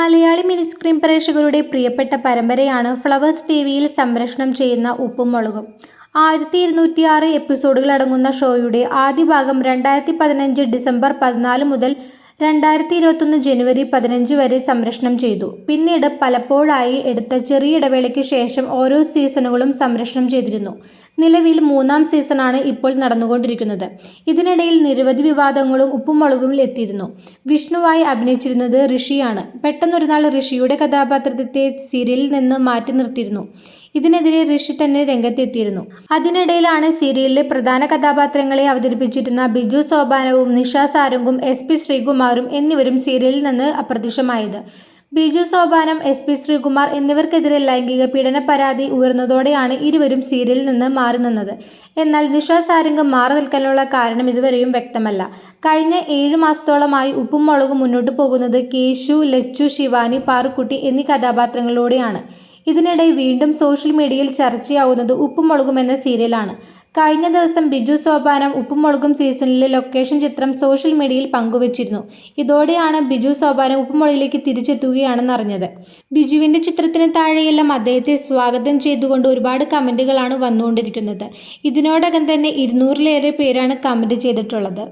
Malayali mini screen പ്രേക്ഷകരുടെ പ്രിയപ്പെട്ട പരമ്പരയാണ് flowers T വിയിൽ സംരക്ഷണം ചെയ്യുന്ന ഉപ്പും മുളകും. ആയിരത്തി ഇരുന്നൂറ്റി ആറ് എപ്പിസോഡുകൾ അടങ്ങുന്ന ഷോയുടെ ആദ്യ ഭാഗം രണ്ടായിരത്തി പതിനഞ്ച് ഡിസംബർ പതിനാല് മുതൽ രണ്ടായിരത്തി ഇരുപത്തൊന്ന് ജനുവരി പതിനഞ്ച് വരെ സംരക്ഷണം ചെയ്തു. പിന്നീട് പലപ്പോഴായി എടുത്ത ചെറിയ ഇടവേളയ്ക്ക് ശേഷം ഓരോ സീസണുകളും സംരക്ഷണം ചെയ്തിരുന്നു. നിലവിൽ മൂന്നാം സീസണാണ് ഇപ്പോൾ നടന്നുകൊണ്ടിരിക്കുന്നത്. ഇതിനിടയിൽ നിരവധി വിവാദങ്ങളും ഉപ്പുമുളകും എത്തിയിരുന്നു. വിഷ്ണുവായി അഭിനയിച്ചിരുന്നത് ഋഷിയാണ്. പെട്ടെന്നൊരു നാൾ ഋഷിയുടെ കഥാപാത്രത്തെ സീരിയലിൽ നിന്ന് മാറ്റി നിർത്തിയിരുന്നു. ഇതിനെതിരെ ഋഷി തന്നെ രംഗത്തെത്തിയിരുന്നു. അതിനിടയിലാണ് സീരിയലിലെ പ്രധാന കഥാപാത്രങ്ങളെ അവതരിപ്പിച്ചിരുന്ന ബിജു സോപാനവും നിഷ സാരംഗും എസ് പി ശ്രീകുമാറും എന്നിവരും സീരിയലിൽ നിന്ന് അപ്രത്യക്ഷമായത്. ബിജു സോപാനം എസ് പി ശ്രീകുമാർ എന്നിവർക്കെതിരെ ലൈംഗിക പീഡന പരാതി ഉയർന്നതോടെയാണ് ഇരുവരും സീരിയലിൽ നിന്ന് മാറി നിന്നത്. എന്നാൽ നിഷ സാരംഗ് മാറി നിൽക്കാനുള്ള കാരണം ഇതുവരെയും വ്യക്തമല്ല. കഴിഞ്ഞ ഏഴു മാസത്തോളമായി ഉപ്പും മുളകും മുന്നോട്ട് പോകുന്നത് കേശു ലച്ചു ശിവാനി പാറുക്കുട്ടി എന്നീ കഥാപാത്രങ്ങളിലൂടെയാണ് ഇതിനിടെ വീണ്ടും സോഷ്യൽ മീഡിയയിൽ ചർച്ചയാവുന്നത് ഉപ്പും മുളകും എന്ന സീരിയലാണ്. കഴിഞ്ഞ ദിവസം ബിജു സോപാനം ഉപ്പുമുളകും സീസണിലെ ലൊക്കേഷൻ ചിത്രം സോഷ്യൽ മീഡിയയിൽ പങ്കുവച്ചിരുന്നു. ഇതോടെയാണ് ബിജു സോപാനം ഉപ്പുമുളകിലേക്ക് തിരിച്ചെത്തുകയാണെന്ന് അറിഞ്ഞത് ബിജുവിന്റെ ചിത്രത്തിന് താഴെയെല്ലാം അദ്ദേഹത്തെ സ്വാഗതം ചെയ്തുകൊണ്ട് ഒരുപാട് കമന്റുകളാണ് വന്നുകൊണ്ടിരിക്കുന്നത്. ഇതിനോടകം തന്നെ ഇരുന്നൂറിലേറെ പേരാണ് കമന്റ് ചെയ്തിട്ടുള്ളത്.